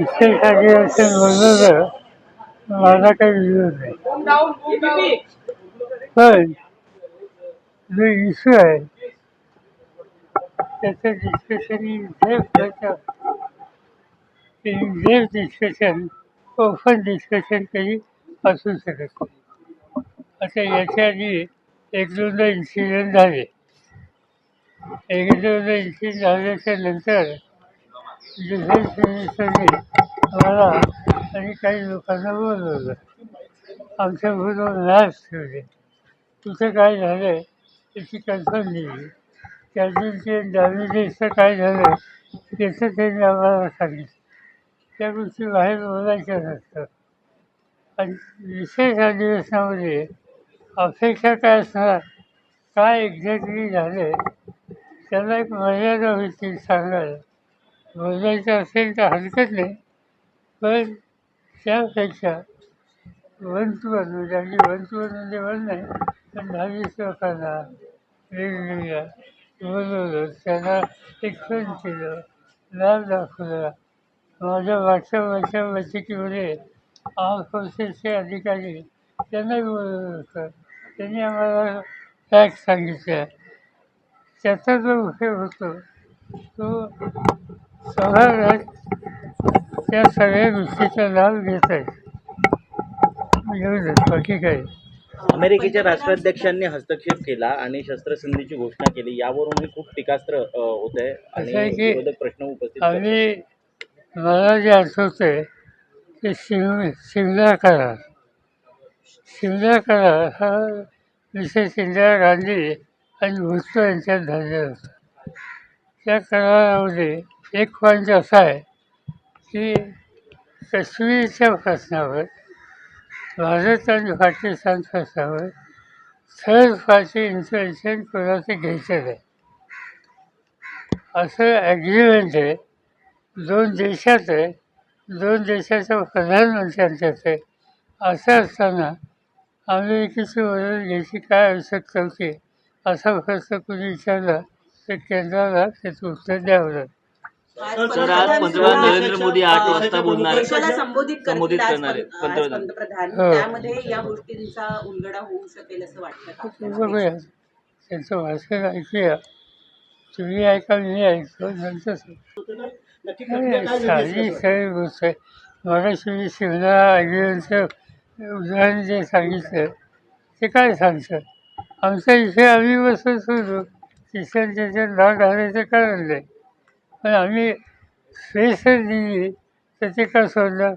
विशेष अधिवेशन तर माझा काही विरोध नाही पण जो इश्यू आहे त्याचं discussion in depth discussion open discussion कधी असू शकत नाही आता याच्या आधी एक दोनदा इन्सिडेंट झाले एक दोनदा इन्सिडेंट झाल्याच्यानंतर डिफेन्स मिनिस्टरने मला आणि काही लोकांना बोलवलं. आमच्या बरोबर लॅब्स ठेवले. तिथं काय झालं त्याची कन्फर्म दिली कॅज्युअल्टी डॅमेजेसचं काय झालं त्याचं त्यांनी आम्हाला सांगितलं. त्या गोष्टी बाहेर बोलायच्या नसतात आणि विशेष अधिवेशनामध्ये अपेक्षा काय असणार? काय एक्झॅक्टली झालं त्याला एक मर्यादा होती सांगायला. बोलायचं असेल तर हरकत नाही. पण त्यापेक्षा वन टू वन म्हणजे अगदी म्हणजे वन नाही पण दहावीस लोकांना वेगवेगळ्या बोलवलं त्यांना एक्सप्लेन केलं लाभ दाखवला. माझ्या मागच्या वर्षा बैठकीमध्ये आर्म फोर्सेसचे अधिकारी त्यांनाही बोलवलं होतं. त्यांनी आम्हाला फॅक्ट सांगितल्या. त्याचा जो उपयोग होतो तो सभागृहात त्या सगळ्या गोष्टीचा लाभ घेत आहेत एवढंच बाकी काही अमेरिकेच्या राष्ट्राध्यक्षांनी हस्तक्षेप केला आणि शस्त्रसंधीची घोषणा केली यावरूनही खूप टीकास्त्र होत आहे असं आहे आणि की प्रश्न उपस्थित. आम्ही मला जे आठवतंय ते शिम शिमला करार शिमला करार हा विशेष इंदिरा गांधी आणि भुजबळ यांच्यात झालेला होता. त्या करारामध्ये एक पॉईंट असा आहे की काश्मीरच्या प्रश्नावर भारत आणि पाकिस्तान प्रश्नावर थर्ड पार्टी इन्फॉर्मेशन कोणाचं घ्यायचं नाही. असं ॲग्रीमेंट आहे. दोन देशात आहे. दोन देशाच्या प्रधानमंत्र्यांच्यात आहे. असं असताना अमेरिकेची मदत घ्यायची काय आवश्यकता होती असा प्रश्न कुणी विचारला तर केंद्राला त्याचं उत्तर द्यावं लागतं. सर आज पंतप्रधान नरेंद्र मोदी आठ वाजता बोलणार आहेत. देशाला संबोधित संबोधित करतील आज करणार आहेत. पं- आज पंतप्रधान. पंतप्रधान. हो. त्यामध्ये या गोष्टींचा उलगडा होऊ शकेल असं वाटतं का? ते बघूया त्यांचं भाषण ऐकूया. तुम्ही ऐका मी ऐकतो. नाही, साधी सगळी गोष्ट आहे मगाशी मी शिवना अग्रियांचं उदाहरण जे सांगितलं ते काय सांगतं आमचा विषय आम्ही बसून सोडू. तिसऱ्या त्याच्यात नाव घालायचं कारण नाही पण आम्ही स्पेस दिली तर ते काय सोडलं?